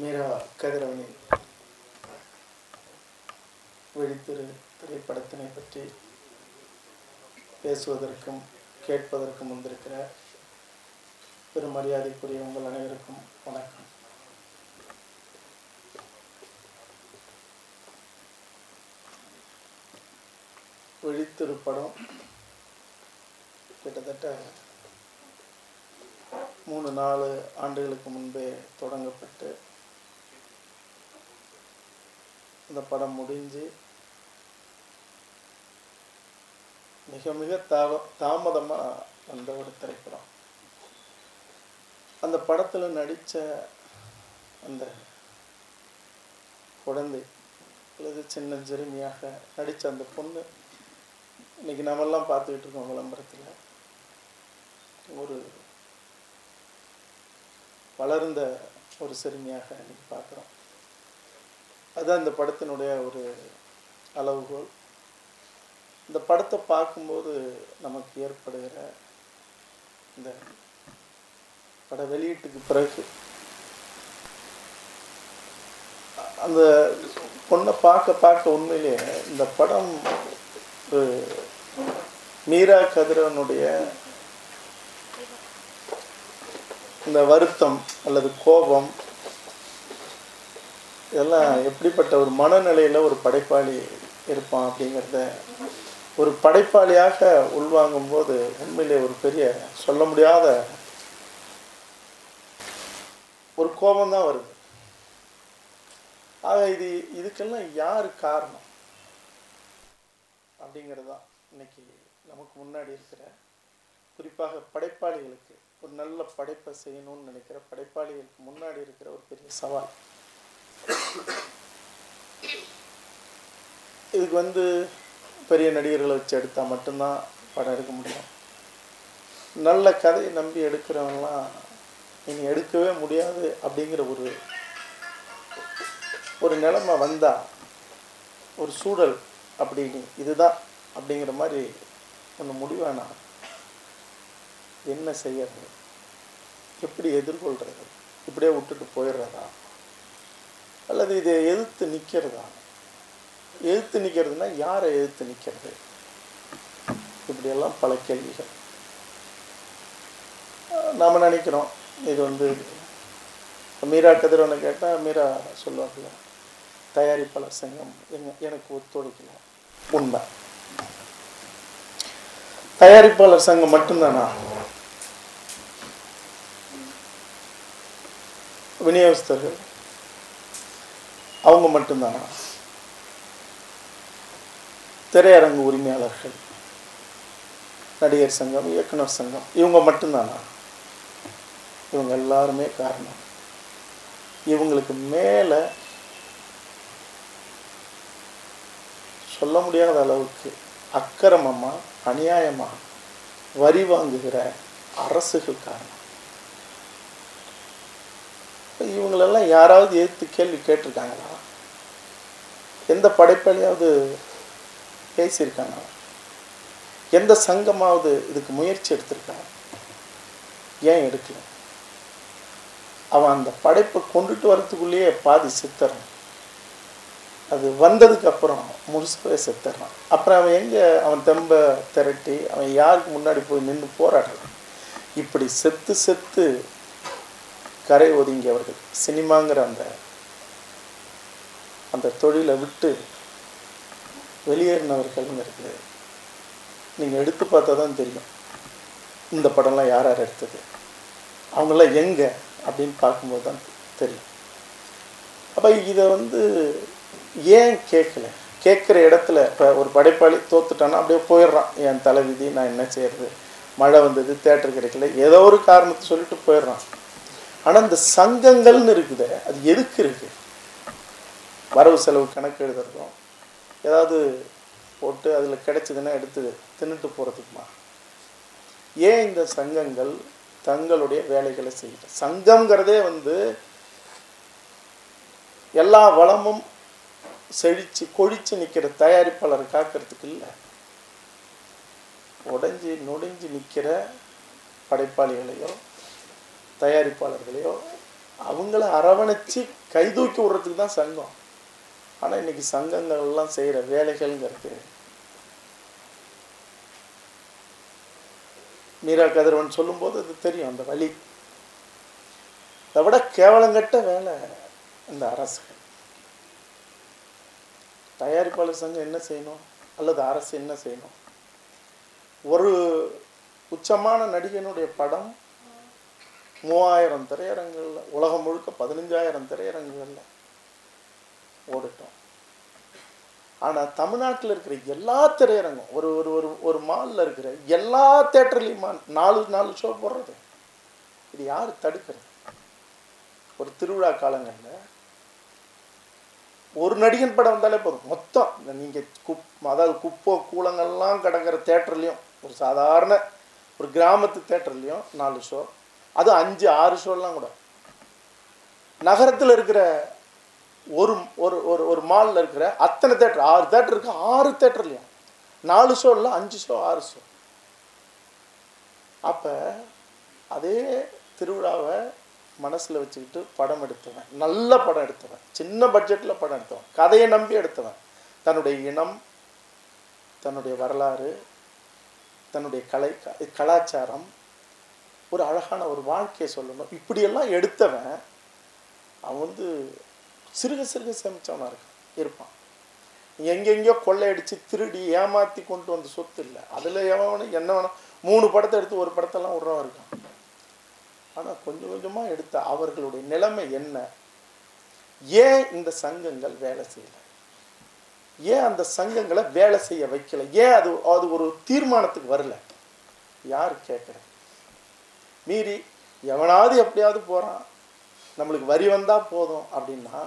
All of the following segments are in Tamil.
மீரா கதிரவனின் விழித்திரு திரைப்படத்தினை பற்றி பேசுவதற்கும் கேட்பதற்கும் வந்திருக்கிற பெரும் மரியாதைக்குரிய உங்கள் அனைவருக்கும் வணக்கம். விழித்திரு படம் கிட்டத்தட்ட மூணு நாலு ஆண்டுகளுக்கு முன்பே தொடங்கப்பட்டு இந்த படம் முடிஞ்சு மிக மிக தாவ தாமதமாக வந்த ஒரு திரைப்படம். அந்த படத்தில் நடித்த அந்த குழந்தை அல்லது சின்ன ஜெருமியாக நடித்த அந்த பொண்ணு இன்னைக்கு நம்மெல்லாம் பார்த்துக்கிட்டு இருக்கோம் விளம்பரத்தில். ஒரு வளர்ந்த ஒரு சிறுமியாக இன்னைக்கு பார்க்குறோம். அதுதான் இந்த படத்தினுடைய ஒரு அளவுகோல். இந்த படத்தை பார்க்கும்போது நமக்கு ஏற்படுகிற இந்த பட வெளியீட்டுக்கு பிறகு அந்த பொண்ணை பார்க்க பார்க்க உண்மையிலே இந்த படம் ஒரு மீரா கதிரவனுடைய இந்த வருத்தம் அல்லது கோபம் இதெல்லாம் எப்படிப்பட்ட ஒரு மனநிலையில் ஒரு படைப்பாளி இருப்பான் அப்படிங்கிறத ஒரு படைப்பாளியாக உள்வாங்கும் போது உண்மையிலே ஒரு பெரிய சொல்ல முடியாத ஒரு கோபம் தான் வருது. ஆக இது இதுக்கெல்லாம் யார் காரணம் அப்படிங்கிறது தான் இன்னைக்கு நமக்கு முன்னாடி இருக்கிற குறிப்பாக படைப்பாளிகளுக்கு ஒரு நல்ல படைப்பை செய்யணும்னு நினைக்கிற படைப்பாளிகளுக்கு முன்னாடி இருக்கிற ஒரு பெரிய சவால். இதுக்கு வந்து பெரிய நடிகர்களை வச்சு எடுத்தால் மட்டும்தான் படம் எடுக்க முடியும். நல்ல கதையை நம்பி எடுக்கிறவங்களாம் இனி எடுக்கவே முடியாது அப்படிங்கிற ஒரு ஒரு நிலைமை வந்தால் ஒரு சூழல் அப்படின்னு இதுதான் அப்படிங்கிற மாதிரி ஒன்று முடிவானா என்ன செய்யறது? எப்படி எதிர்கொள்கிறது இப்படியே விட்டுட்டு போயிடுறதா? அல்லது இதை எதிர்த்து நிற்கிறதா எதிர்த்து நிற்கிறதுனா யாரை எதிர்த்து நிற்கிறது இப்படியெல்லாம் பல கேள்விகள். நாம் நினைக்கிறோம் இது வந்து மீரா கதிரவனை கேட்டால் மீரா சொல்லுவாங்கல்ல தயாரிப்பாளர் சங்கம் எங்கள் எனக்கு ஒத்துழைக்கல. உண்மை. தயாரிப்பாளர் சங்கம் மட்டும்தானா? விநியோகஸ்தர்கள் அவங்க மட்டும்தானா. திரையரங்கு உரிமையாளர்கள் நடிகர் சங்கம் இயக்குனர் சங்கம் இவங்க மட்டும்தானா. இவங்க எல்லாருமே காரணம். இவங்களுக்கு மேலே சொல்ல முடியாத அளவுக்கு அக்கிரமமாக அநியாயமாக வரி வாங்குகிற அரசுகள் காரணம். இவங்களெல்லாம் யாராவது எதிர்த்து கேள்வி கேட்டிருக்காங்களா? எந்த படைப்பாளியாவது பேசியிருக்காங்க? எந்த சங்கமாவது இதுக்கு முயற்சி எடுத்திருக்காங்க? ஏன் எடுக்கல? அவன் அந்த படைப்பை கொண்டுட்டு வரத்துக்குள்ளேயே பாதி சித்தறான். அது வந்ததுக்கு அப்புறம் முழுசாவே செத்துறான். அப்புறம் அவன் எங்கே? அவன் தெம்ப திரட்டி அவன் யாருக்கு முன்னாடி போய் நின்று போராடலாம் இப்படி செத்து செத்து கரை ஒதுங்கியவர்கள். சினிமாங்கிற அந்த அந்த தொழிலை விட்டு வெளியேறினவர்கள்னு இருக்குது. நீங்கள் எடுத்து பார்த்தா தான் தெரியும். இந்த படம்லாம் யார் யார் எடுத்தது? அவங்களாம் எங்கே? அப்படின்னு பார்க்கும்போது தான் தெரியும். அப்போ இதை வந்து ஏன் கேட்கல? கேட்குற இடத்துல இப்போ ஒரு படைப்பாளி தோத்துட்டான்னா அப்படியே போயிடுறான். என் தலைவிதி நான் என்ன செய்யறது? மழை வந்தது தேட்டர் கிடைக்கல. ஏதோ ஒரு காரணத்தை சொல்லிட்டு போயிடுறான். ஆனால் இந்த சங்கங்கள்னு இருக்குது அது எதுக்கு இருக்குது வரவு செலவு கணக்கு எழுதுறதும் ஏதாவது போட்டு அதில் கிடைச்சதுன்னா எடுத்து தின்னுட்டு போகிறதுக்குமா ஏன் இந்த சங்கங்கள் தங்களுடைய வேலைகளை செய்யல சங்கம்ங்கிறதே வந்து எல்லா வளமும் செழிச்சு கொழிச்சு நிற்கிற தயாரிப்பாளரை காக்கிறதுக்கு இல்லை. உடைஞ்சி நொடிஞ்சு நிற்கிற படைப்பாளிகளையோ தயாரிப்பாளர்களையோ அவங்கள அரவணைச்சு கை தூக்கி விடுறதுக்கு தான் சங்கம். ஆனால் இன்னைக்கு சங்கங்கள் எல்லாம் செய்கிற வேலைகள்ங்கிறது மீரா கதிரவன் சொல்லும்போது அது தெரியும் அந்த வழி. அதை விட கேவலங்கட்ட வேலை இந்த அரசுகள். தயாரிப்பாளர் சங்கம் என்ன செய்யணும்? அல்லது அரசு என்ன செய்யணும்? ஒரு உச்சமான நடிகனுடைய படம் மூவாயிரம் திரையரங்குகளில் உலகம் முழுக்க பதினஞ்சாயிரம் திரையரங்குகளில் ஓடட்டும். ஆனால் தமிழ்நாட்டில் இருக்கிற எல்லா திரையரங்கும் ஒரு ஒரு ஒரு ஒரு மாலில் இருக்கிற எல்லா தேட்டர்லேயுமா நாலு நாலு ஷோ போடுறது? இது யார் தடுக்கிறது? ஒரு திருவிழா காலங்களில் ஒரு நடிகன் படம் வந்தாலே போதும். மொத்தம். நீங்கள் குப் அதாவது குப்பை கூலங்கள்லாம் கிடக்கிற தேட்டர்லேயும் ஒரு சாதாரண ஒரு கிராமத்து தேட்டர்லேயும் நாலு ஷோ அது அஞ்சு ஆறு ஷோலாம் கூட. நகரத்தில் இருக்கிற ஒரு ஒரு ஒரு ஒரு மாலில் இருக்கிற அத்தனை தேட்டர் ஆறு தேட்டர் இருக்குது ஆறு தேட்டர்லையும் நாலு ஷோ இல்லை அஞ்சு ஷோ ஆறு ஷோ அப்போ அதே திருவிழாவை மனசில் வச்சுக்கிட்டு படம் எடுத்தவன் நல்ல படம் எடுத்தவன் சின்ன பட்ஜெட்டில் படம் எடுத்தவன் கதையை நம்பி எடுத்தவன். தன்னுடைய இனம் தன்னுடைய வரலாறு தன்னுடைய கலை கலாச்சாரம் ஒரு அழகான ஒரு வாழ்க்கையை சொல்லணும். இப்படியெல்லாம் எடுத்தவன் அவன் வந்து சிறுக சிறுக சேமித்தவனாக இருக்கான் இருப்பான். எங்கெங்கேயோ கொள்ளையடிச்சு திருடி ஏமாற்றி கொண்டு வந்த சொத்து இல்லை. அதில் எவன் என்ன வேணும் மூணு படத்தை எடுத்து ஒரு படத்தெல்லாம் விட்றவன் இருக்கான். ஆனால் கொஞ்சம் கொஞ்சமாக எடுத்த அவர்களுடைய நிலைமை என்ன? ஏன் இந்த சங்கங்கள் வேலை செய்யலை? ஏன் அந்த சங்கங்களை வேலை செய்ய வைக்கல? ஏன் அது அது ஒரு தீர்மானத்துக்கு வரல? யார் கேட்குறது? மீறி எவனாவது எப்படியாவது போகிறான் நம்மளுக்கு வரி வந்தால் போதும் அப்படின்னா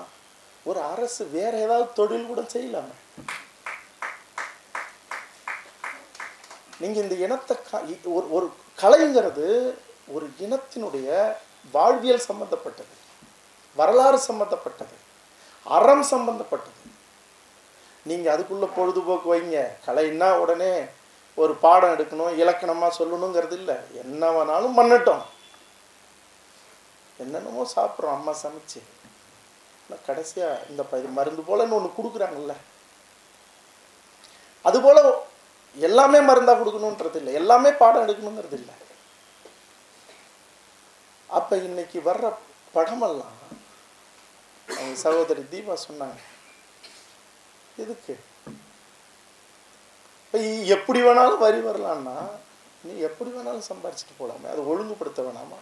ஒரு அரசு வேற ஏதாவது தொழில் கூட செய்யலாமே. நீங்க இந்த இனத்தை ஒரு ஒரு கலைங்கிறது ஒரு இனத்தினுடைய வாழ்வியல் சம்பந்தப்பட்டது வரலாறு சம்பந்தப்பட்டது அறம் சம்பந்தப்பட்டது. நீங்க அதுக்குள்ள பொழுதுபோக்கு வைங்க. கலைன்னா உடனே ஒரு பாடம் எடுக்கணும் இலக்கணமா சொல்லணுங்கிறது இல்லை. என்ன வேணாலும் பண்ணட்டும். என்னென்னமோ சாப்பிட்றோம் அம்மா சமைச்சு. கடைசியாக இந்த ப- மருந்து போலன்னு ஒன்று கொடுக்குறாங்கல்ல. அதுபோல் எல்லாமே மருந்தாக கொடுக்கணுன்றது இல்லை எல்லாமே பாடம் எடுக்கணுங்கிறது இல்லை அப்போ இன்னைக்கு வர்ற படமெல்லாம் அவங்க சகோதரி தீபா சொன்னாங்க. எதுக்கு? இப்போ எப்படி வேணாலும் வரி வரலான்னா நீ எப்படி வேணாலும் சம்பாரிச்சிட்டு போகலாமே அதை ஒழுங்குபடுத்த வேணாமா?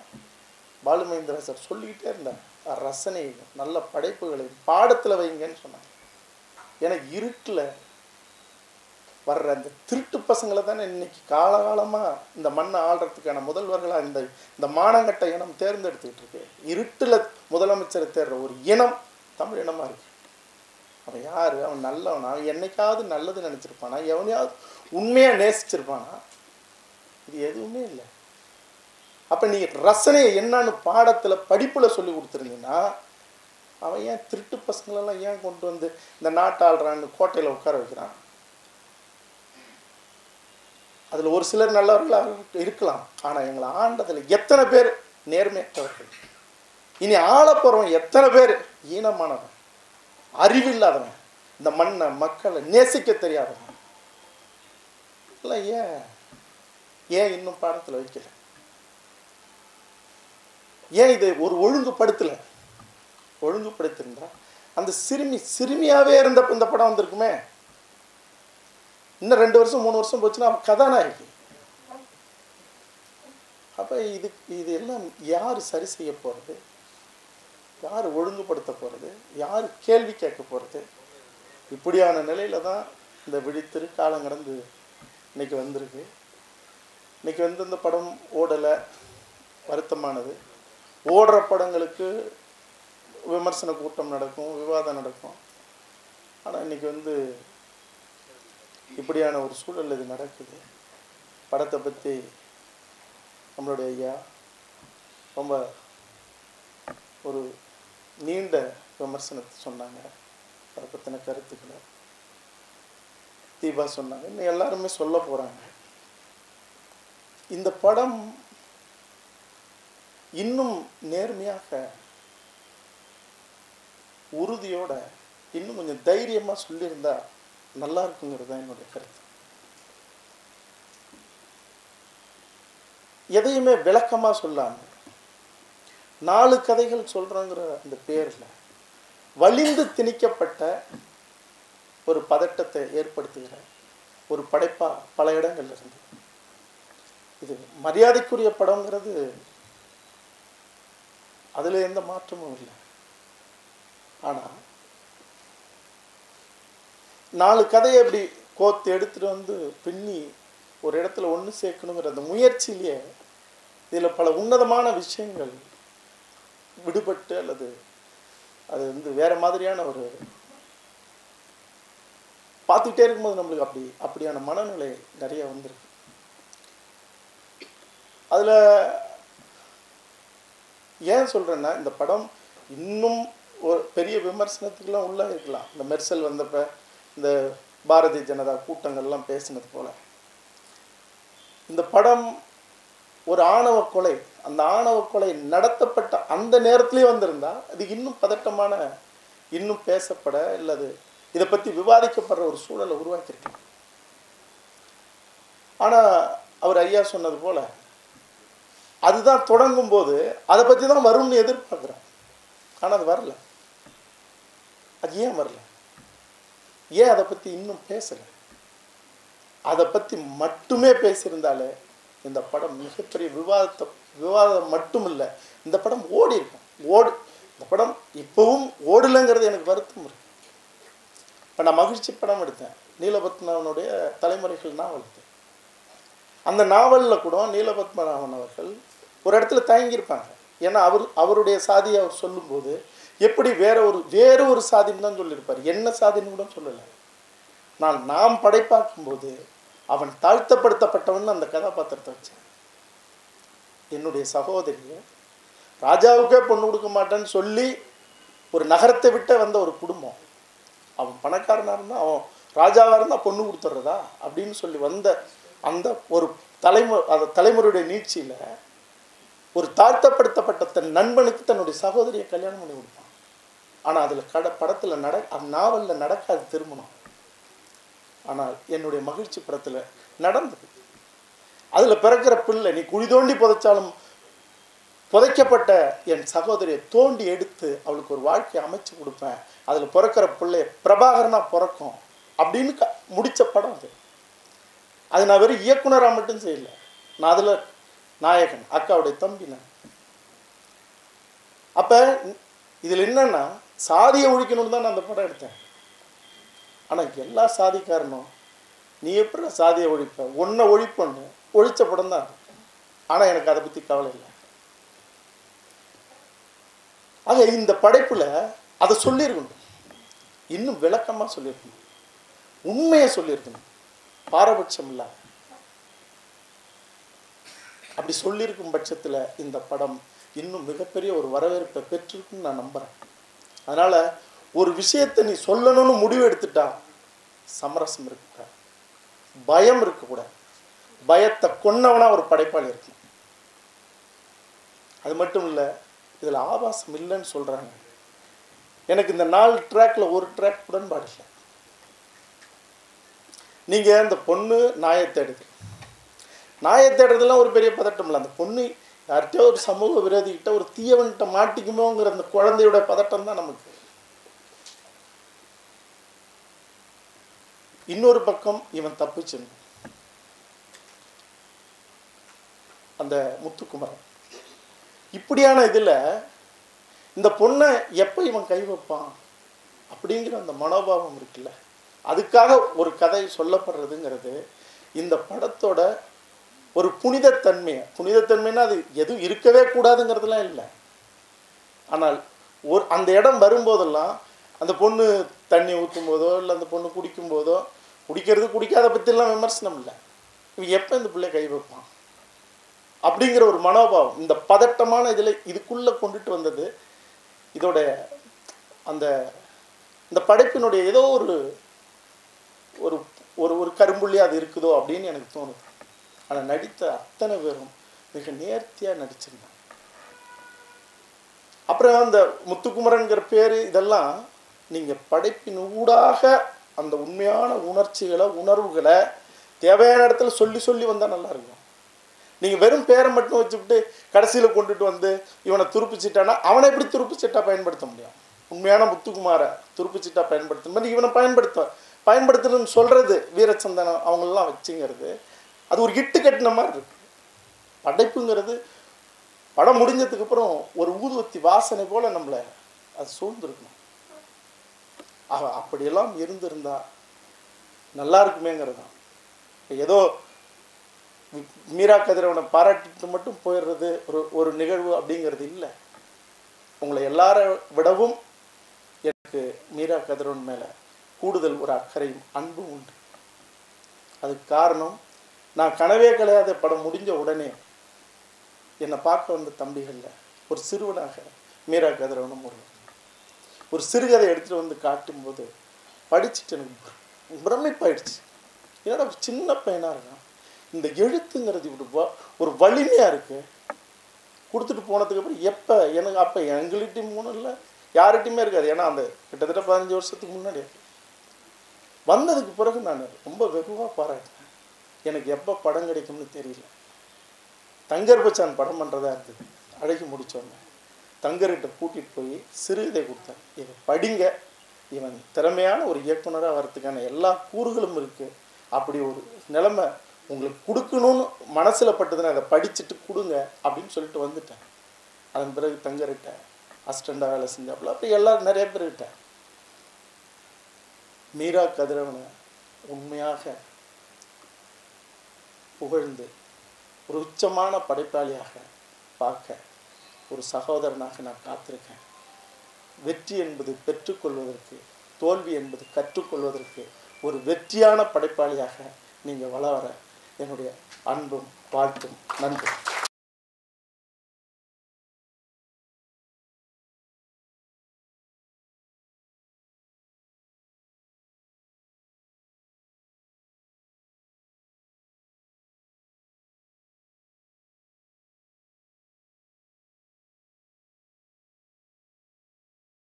பாலுமகேந்திரா சார் சொல்லிக்கிட்டே இருந்தேன் ரசனையையும் நல்ல படைப்புகளை பாடத்தில் வைங்கன்னு சொன்னாங்க. ஏன்னா இருட்டில் வர்ற அந்த திருட்டு பசங்களை தானே இன்னைக்கு காலகாலமாக இந்த மண்ணை ஆள்றதுக்கான முதல்வர்களாக இந்த இந்த மானங்கட்ட இனம் தேர்ந்தெடுத்துக்கிட்டு இருக்கு. இருட்டில் முதலமைச்சரை தேர்ற ஒரு இனம் தமிழ் இனமாக இருக்கு. அவன் யார்? அவன் நல்லவனா? என்னைக்காவது நல்லது நினச்சிருப்பானா? எவனையாவது உண்மையாக நேசிச்சிருப்பானா? இது எதுவுமே இல்லை. அப்போ நீ ரசனையை என்னன்னு பாடத்தில் படிப்பில் சொல்லி கொடுத்துருந்தீங்கன்னா அவன் ஏன் திருட்டு பசங்களெல்லாம் ஏன் கொண்டு வந்து இந்த நாட்டாள்றான்னு கோட்டையில் உட்கார வைக்கிறான்? அதில் ஒரு சிலர் நல்லவர்களாக இருக்கலாம். ஆனால் எங்களை ஆண்டதில் எத்தனை பேர் நேர்மையற்றவர்கள்? இனி ஆளப் எத்தனை பேர்? ஈனமானவன். அறிவில்லாதவன். இந்த மண்ணை மக்களை நேசிக்க தெரியாதவன். இல்லை ஏன்? ஏன் இன்னும் பாடத்தில் வைக்கல? ஏன் இதை ஒரு ஒழுங்குபடுத்தலை? ஒழுங்குபடுத்திருந்தா? அந்த சிறுமி சிறுமியாகவே இருந்தப்ப இந்த படம் வந்திருக்குமே? இன்னும் ரெண்டு வருஷம் மூணு வருஷம் போச்சுன்னா அவன் கதாநாயகி. அப்போ இது இது எல்லாம் யார் சரி செய்ய போகிறது யார் ஒழுங்குபடுத்த போகிறது யார் கேள்வி கேட்க போகிறது இப்படியான நிலையில தான் இந்த விழித்திரு காலம் கடந்து இன்னைக்கு வந்திருக்கு. இன்னைக்கு வந்து இந்த படம் ஓடலை. வருத்தமானது. ஓடுற படங்களுக்கு விமர்சன கூட்டம் நடக்கும் விவாதம் நடக்கும். ஆனால் இன்னைக்கு வந்து இப்படியான ஒரு சூழல் இது நடக்குது. படத்தை பற்றி நம்மளுடைய ஐயா ரொம்ப ஒரு நீண்ட விமர்சனத்தை சொன்னாங்க. அதை பற்றின கருத்துக்களை தீபா சொன்னாங்க. இன்னும் எல்லாருமே சொல்ல போகிறாங்க இந்த படம் இன்னும் நேர்மையாக உறுதியோட இன்னும் கொஞ்சம் தைரியமாக சொல்லியிருந்தா நல்லா இருக்குங்கிறது தான் என்னுடைய கருத்து. எதையுமே விளக்கமாக சொல்லாமல் நாலு கதைகள் சொல்கிறோங்கிற அந்த பேரில் வலிந்து திணிக்கப்பட்ட ஒரு பதட்டத்தை ஏற்படுத்துகிற ஒரு படைப்பா பல இடங்கள்ல இருந்து இது மரியாதைக்குரிய படம்ங்கிறது அதில் எந்த மாற்றமும் இல்லை. ஆனால் நாலு கதையை அப்படி கோத்து எடுத்துட்டு வந்து பின்னி ஒரு இடத்துல ஒன்று சேர்க்கணுங்கிற அந்த முயற்சியிலேயே இதில் பல உன்னதமான விஷயங்கள் விடுபட்டு அல்லது அது வந்து வேற மாதிரியான ஒரு பார்த்துக்கிட்டே இருக்கும்போது நம்மளுக்கு அப்படி அப்படியான மனநிலை நிறைய வந்திருக்கு. அதில் ஏன் சொல்கிறேன்னா இந்த படம் இன்னும் ஒரு பெரிய விமர்சனத்துக்கெல்லாம் உள்ளே இருக்கலாம். இந்த மெர்சல் வந்தப்ப இந்த பாரதிய ஜனதா கூட்டங்கள்லாம் பேசினது போல. இந்த படம் ஒரு ஆணவ கொலை அந்த ஆணவ கொலை நடத்தப்பட்ட அந்த நேரத்திலே வந்திருந்தா அது இன்னும் பதட்டமான இன்னும் பேசப்பட இல்லது இதை பற்றி விவாதிக்கப்படுற ஒரு சூழலை உருவாக்கியிருக்கலாம் ஆனால் அவர் ஐயா சொன்னது போல அதுதான் தொடங்கும் போது அதை பற்றி தான் வரும்னு எதிர்பார்க்குறேன். ஆனால் அது வரல. அது ஏன் வரல? ஏன் அதை பற்றி இன்னும் பேசலை? அதை பற்றி மட்டுமே பேசியிருந்தாலே இந்த படம் மிகப்பெரிய விவாதத்தை விவாதம் மட்டும் இல்லை இந்த படம் ஓடி இருக்கும். ஓடு இந்த படம் இப்போவும் ஓடலைங்கிறது எனக்கு வருத்தம் இருக்கு. இப்போ நான் மகிழ்ச்சி படம் எடுத்தேன். நீலபத்மனாவனுடைய தலைமுறைகள் நாவல் இது. அந்த நாவலில் கூட நீலபத்மநாபன் அவர்கள் ஒரு இடத்துல தயங்கியிருப்பாங்க. ஏன்னா அவர் அவருடைய சாதியை அவர் சொல்லும்போது எப்படி வேற ஒரு வேறு ஒரு சாதின்னு தான் சொல்லியிருப்பார். என்ன சாதின்னு கூட சொல்லலை. நான் நாம் படைப்பாக்கும்போது அவன் தாழ்த்தப்படுத்தப்பட்டவன் அந்த கதாபாத்திரத்தை வச்சேன். என்னுடைய சகோதரியை ராஜாவுக்கே பொண்ணு கொடுக்க மாட்டேன்னு சொல்லி ஒரு நகரத்தை விட்ட வந்த ஒரு குடும்பம். அவன் பணக்காரனாக இருந்தால் அவன் ராஜாவாக இருந்தால் பொண்ணு கொடுத்துட்றதா? அப்படின்னு சொல்லி வந்த அந்த ஒரு தலைமு அந்த தலைமுறையுடைய நீட்சியில் ஒரு தாழ்த்தப்படுத்தப்பட்ட தன் நண்பனுக்கு தன்னுடைய சகோதரியை கல்யாணம் பண்ணி கொடுப்பான் ஆனால் அதில் கட படத்தில் நட அந்த நாவலில் நடக்காது திருமணம். ஆனால் என்னுடைய மகிழ்ச்சி படத்தில் நடந்தது. அதில் பிறக்கிற பிள்ளை நீ குழி தோண்டி புதைச்சாலும் புதைக்கப்பட்ட என் சகோதரியை தோண்டி எடுத்து அவளுக்கு ஒரு வாழ்க்கையை அமைச்சு கொடுப்பேன். அதில் பிறக்கிற பிள்ளைய பிரபாகரனாக பிறக்கும். அப்படின்னு க முடித்த படம் அது. அது நான் வெறும் இயக்குனராக மட்டும் செய்யலை. நான் அதில் நாயகன் அக்காவுடைய தம்பி நான். அப்போ இதில் என்னன்னா சாதியை ஒழிக்கணும்னு தான் நான் அந்த படம் எடுத்தேன். ஆனால் எல்லா சாதிக்காரனும் நீ எப்படி சாதியை ஒழிப்ப? ஒன்றை ஒழிப்பொன்று ஒழிச்ச படம் தான் ஆனால் எனக்கு அதை பற்றி கவலை இல்லை. ஆக இந்த படைப்பில் அதை சொல்லியிருக்கணும். இன்னும் விளக்கமாக சொல்லியிருக்கணும். உண்மையை சொல்லியிருக்கணும். பாரபட்சம் இல்லாத. அப்படி சொல்லியிருக்கும் பட்சத்தில் இந்த படம் இன்னும் மிகப்பெரிய ஒரு வரவேற்பை பெற்றிருக்குன்னு நான் நம்புகிறேன் அதனால் ஒரு விஷயத்தை நீ சொல்லணும்னு முடிவு எடுத்துட்டா சமரசம் இருக்கக்கூடாது. பயம் இருக்கக்கூடாது. பயத்தை கொன்னவனா ஒரு படைப்பாளி இருக்கும் அது மட்டும் இல்லை இதில் ஆபாசம் இல்லைன்னு சொல்கிறாங்க எனக்கு இந்த நாலு ட்ராக்ல ஒரு ட்ராக் உடன்பாடு இல்லை. நீங்கள் அந்த பொண்ணு நாயத்தை எடுக்கு நாயை தேடுறதுலாம் ஒரு பெரிய பதட்டம் இல்லை அந்த பொண்ணு யார்கிட்டயோ ஒரு சமூக விரோதிக்கிட்ட ஒரு தீயவன்கிட்ட மாட்டிக்குமோங்கிற அந்த குழந்தையோட பதட்டம் தான் நமக்கு. இன்னொரு பக்கம் இவன் தப்பிச்சுன்னு அந்த முத்துக்குமரன். இப்படியான இதில் இந்த பொண்ணை எப்போ இவன் கை வைப்பான் அப்படிங்கிற அந்த மனோபாவம் இருக்குல்ல. அதுக்காக ஒரு கதை சொல்லப்படுறதுங்கிறது இந்த படத்தோட ஒரு புனிதத்தன்மையை புனிதத்தன்மைன்னா அது எதுவும் இருக்கவே கூடாதுங்கிறதுலாம் இல்லை. ஆனால் ஒரு அந்த இடம் வரும்போதெல்லாம் அந்த பொண்ணு தண்ணி ஊற்றும் போதோ இல்லை அந்த பொண்ணு குடிக்கும் போதோ குடிக்கிறது குடிக்காத பற்றிலாம் விமர்சனம் இல்லை. இவன் எப்போ இந்த பிள்ளை கை வைப்பான் அப்படிங்கிற ஒரு மனோபாவம் இந்த பதட்டமான இதில் இதுக்குள்ளே கொண்டுட்டு வந்தது இதோட அந்த இந்த படைப்பினுடைய ஏதோ ஒரு ஒரு ஒரு ஒரு கரும்புள்ளி அது இருக்குதோ அப்படின்னு எனக்கு தோணுது. ஆனால் நடித்த அத்தனை பேரும் மிக நேர்த்தியாக நடிச்சிருந்தாங்க. அப்புறம் அந்த முத்துக்குமரன்கிற பேர் இதெல்லாம் நீங்கள் படைப்பின் ஊடாக அந்த உண்மையான உணர்ச்சிகளை உணர்வுகளை தேவையான இடத்துல சொல்லி சொல்லி வந்தால் நல்லா இருக்கும். நீங்கள் வெறும் பேரை மட்டும் வச்சுக்கிட்டு கடைசியில் கொண்டுட்டு வந்து இவனை துருப்பிச்சிட்டானா அவனை எப்படி துருப்பிச்சிட்டா பயன்படுத்த முடியும்? உண்மையான முத்துக்குமாரை துருப்பிச்சிட்டா பயன்படுத்த மாதிரி இவனை பயன்படுத்த பயன்படுத்தணும்னு சொல்கிறது வீரச்சந்தனம் அவங்களெலாம் வச்சுங்கிறது அது ஒரு இட்டு கட்டின மாதிரி இருக்கு. படைப்புங்கிறது படம் முடிஞ்சதுக்கு அப்புறம் ஒரு ஊதுவத்தி வாசனை போல நம்மளை அது சூழ்ந்துருக்கணும். அவ அப்படியெல்லாம் இருந்திருந்தா நல்லா இருக்குமேங்கிறது தான் ஏதோ மீரா கதிரவனை பாராட்டிட்டு மட்டும் போயிடுறது ஒரு ஒரு நிகழ்வு அப்படிங்கிறது இல்லை. உங்களை எல்லார விடவும் எனக்கு மீரா கதிரவன் மேலே கூடுதல் ஒரு அக்கறையும் அன்பும் உண்டு. அதுக்கு காரணம் நான் கனவே கிடையாத படம் முடிஞ்ச உடனே என்னை பார்க்க வந்த தம்பிகளில் ஒரு சிறுவனாக மீரா கதிரவனும் ஒரு ஒரு சிறுகதை எடுத்துகிட்டு வந்து காட்டும்போது படிச்சுட்டு எனக்கு பிரமிப்பாயிடுச்சு. என்னடா சின்ன பையனாக இருக்கான். இந்த எழுத்துங்கிறது இப்படி ஒரு வலிமையாக இருக்குது கொடுத்துட்டு போனதுக்கப்புறம் எப்போ எனக்கு அப்போ எங்கள்கிட்டையும் மூணு இல்லை யார்கிட்டையுமே இருக்காது. ஏன்னா அந்த கிட்டத்தட்ட பதினஞ்சு வருஷத்துக்கு முன்னாடி. வந்ததுக்கு பிறகு நான் ரொம்ப வெகுவாக பாராட்டினேன் எனக்கு எப்போ படம் கிடைக்கும்னு தெரியல. தங்கர் பச்சான் படம் பண்ணுறதா இருந்தது. அழகி முடித்தோன்னே தங்கர்கிட்ட கூட்டிகிட்டு போய் சிறுகதை கொடுத்தேன். இவன் படிங்க. இவன் திறமையான ஒரு இயக்குனராக வர்றதுக்கான எல்லா கூறுகளும் இருக்குது அப்படி ஒரு நிலைமை உங்களுக்கு கொடுக்கணும்னு மனசில் பட்டதுன்னு அதை படிச்சுட்டு கொடுங்க அப்படின்னு சொல்லிட்டு வந்துட்டேன். அதன் பிறகு தங்கர்கிட்ட அசிஸ்டண்டாக வேலை செஞ்சாப்புல அப்போ எல்லோரும் நிறைய பேர்கிட்ட. மீரா கதிரவனை உண்மையாக புகழ்ந்து ஒரு உச்சமான படைப்பாளியாக பார்க்க ஒரு சகோதரனாக நான் காத்திருக்கேன். வெற்றி என்பது பெற்றுக்கொள்வதற்கு தோல்வி என்பது கற்றுக்கொள்வதற்கு ஒரு வெற்றியான படைப்பாளியாக நீங்கள் வளர என்னுடைய அன்பும் வாழ்த்தும். நன்றி.